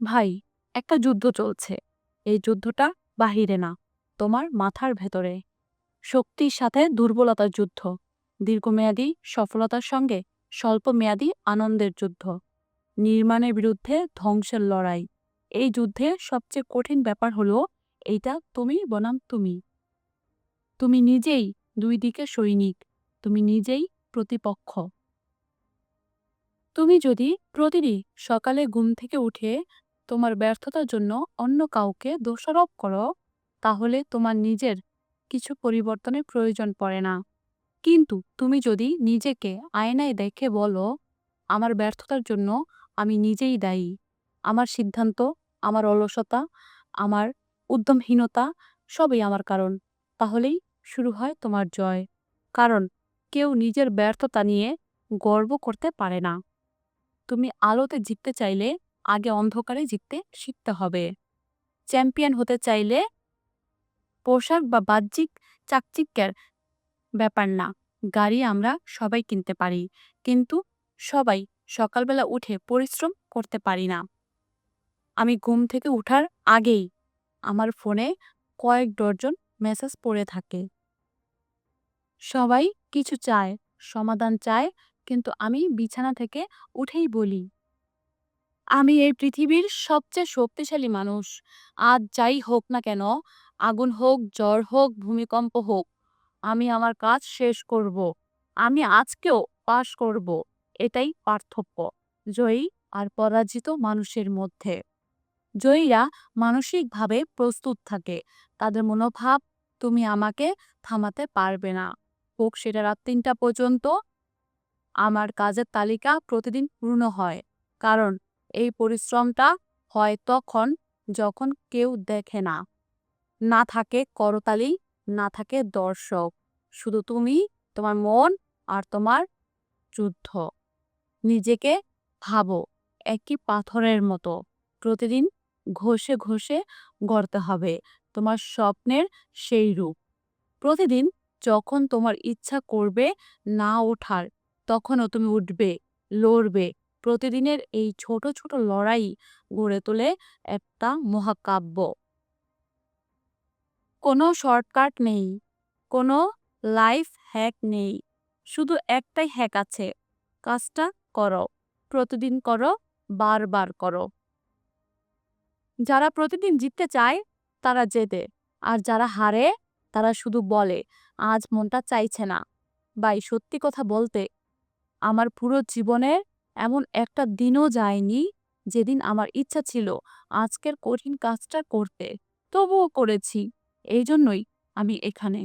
ভাই, একটা যুদ্ধ চলছে। এই যুদ্ধটা বাহিরে না, তোমার মাথার ভেতরে। শক্তির সাথে দুর্বলতার যুদ্ধ, দীর্ঘমেয়াদী সফলতার সঙ্গে স্বল্পমেয়াদী আনন্দের যুদ্ধ, নির্মাণের বিরুদ্ধে ধ্বংসের লড়াই। এই যুদ্ধে সবচেয়ে কঠিন ব্যাপার হলো, এইটা তুমি বনাম তুমি। তুমি নিজেই দুই দিকে সৈনিক, তুমি নিজেই প্রতিপক্ষ। তুমি যদি প্রতিদিন সকালে ঘুম থেকে উঠে তোমার ব্যর্থতার জন্য অন্য কাউকে দোষারোপ করো, তাহলে তোমার নিজের কিছু পরিবর্তনের প্রয়োজন পড়ে না। কিন্তু তুমি যদি নিজেকে আয়নায় দেখে বলো, আমার ব্যর্থতার জন্য আমি নিজেই দায়ী। আমার সিদ্ধান্ত, আমার অলসতা, আমার উদ্যমহীনতা সবই আমার কারণ। তাহলেই শুরু হয় তোমার জয়। কারণ কেউ নিজের ব্যর্থতা নিয়ে গর্ব করতে পারে না। তুমি আলোতে জিততে চাইলে আগে অন্ধকারে জিততে শিখতে হবে। চ্যাম্পিয়ন হতে চাইলে পোশাক বা বাহ্যিক চাকচিক্যের ব্যাপার না। গাড়ি আমরা সবাই কিনতে পারি, কিন্তু সবাই সকালবেলা উঠে পরিশ্রম করতে পারি না। আমি ঘুম থেকে উঠার আগেই আমার ফোনে কয়েক ডজন মেসেজ পড়ে থাকে। সবাই কিছু চায়, সমাধান চায়, কিন্তু আমি বিছানা থেকে উঠেই বলি আমি এই পৃথিবীর সবচেয়ে শক্তিশালী মানুষ। আজ যাই হোক না কেন, আগুন হোক, জ্বর হোক, ভূমিকম্প হোক, আমি আমার কাজ শেষ করব। আমি আজকেও পাশ করব। এটাই পার্থক্য। জয়ী আর পরাজিত মানুষের মধ্যে। জয়ীরা মানসিকভাবে প্রস্তুত থাকে। তাদের মনোভাব, তুমি আমাকে থামাতে পারবে না। হোক সেটা রাত তিনটা পর্যন্ত। আমার কাজের তালিকা প্রতিদিন পূর্ণ হয়। কারণ এই পরিশ্রমটা হয় তখন যখন কেউ দেখে না। না থাকে করতালি, না থাকে দর্শক। শুধু তুমি, তোমার মন আর তোমার যুদ্ধ। নিজেকে ভাবো, একই পাথরের মতো। প্রতিদিন ঘষে ঘষে গড়তে হবে তোমার স্বপ্নের সেই রূপ। প্রতিদিন যখন তোমার ইচ্ছা করবে না ওঠার, তখনও তুমি উঠবে, লড়বে প্রতিদিনের এই ছোট ছোট লড়াই গড়ে তোলে একটা মহাকাব্য। কোনো শর্টকাট নেই, কোনো লাইফ হ্যাক নেই, শুধু একটাই হ্যাক আছে, কাজটা করো, প্রতিদিন করো, বারবার করো। যারা প্রতিদিন জিততে চায়, তারা জেতে, আর যারা হারে, তারা শুধু বলে, আজ মনটা চাইছে না। বাই সত্যি কথা বলতে, আমার পুরো জীবনের এমন একটা দিনও যায়নি যেদিন আমার ইচ্ছা ছিল আজকের কঠিন কাজটা করতে। তবুও করেছি। এই জন্যই আমি এখানে।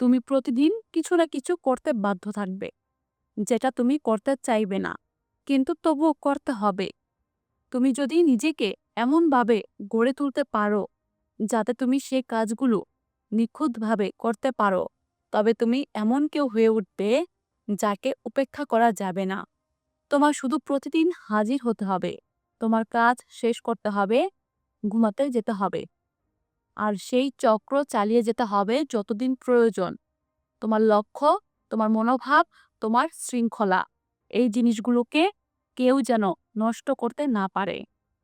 তুমি প্রতিদিন কিছু না কিছু করতে বাধ্য থাকবে। যেটা তুমি করতে চাইবে না, কিন্তু তবুও করতে হবে। তুমি যদি নিজেকে এমনভাবে গড়ে তুলতে পারো, যাতে তুমি সে কাজগুলো নিখুঁতভাবে করতে পারো, তবে তুমি এমন কেউ হয়ে উঠবে যাকে উপেক্ষা করা যাবে না। তোমার শুধু প্রতিদিন হাজির হতে হবে। তোমার কাজ শেষ করতে হবে, ঘুমাতে যেতে হবে। আর সেই চক্র চালিয়ে যেতে হবে যতদিন প্রয়োজন। তোমার লক্ষ্য, তোমার মনোভাব, তোমার শৃঙ্খলা। এই জিনিসগুলোকে কেউ যেন নষ্ট করতে না পারে।